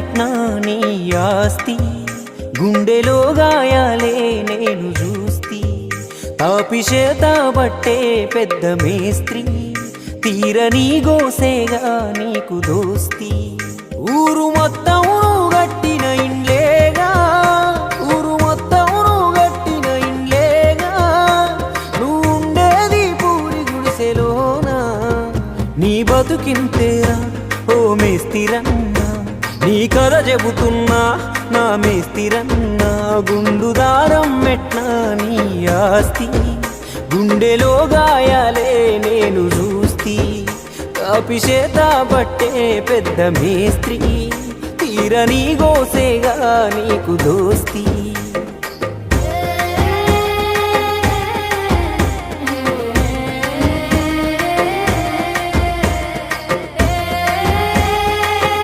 మెట్నా నీ ఆస్తి. గుండెలో గాయాలే నేను చూస్తి. తాపిషేత బట్టే పెద్ద మేస్త్రి. తీరని గోసేగా నీకు దోస్తి. ఊరు మొత్తం గట్టిన ఇండ్లేగా. ఊరు మొత్తం గట్టిన ఇండ్లేగా. నువ్వుండేది పూరి గుడిసెలోనా. నీ బతుకింతేరా ఓ మేస్తిరన్నా నీ కథ చెబుతున్నా నా మేస్తిరన్నా గుండు దారం మెట్నా నీ ఆస్తి? గుండెలో గాయాలే నేను చూస్తి కాపిషేత పట్టే పెద్ద మేస్త్రి తీరని గోసేగా నీకు దోస్తీ.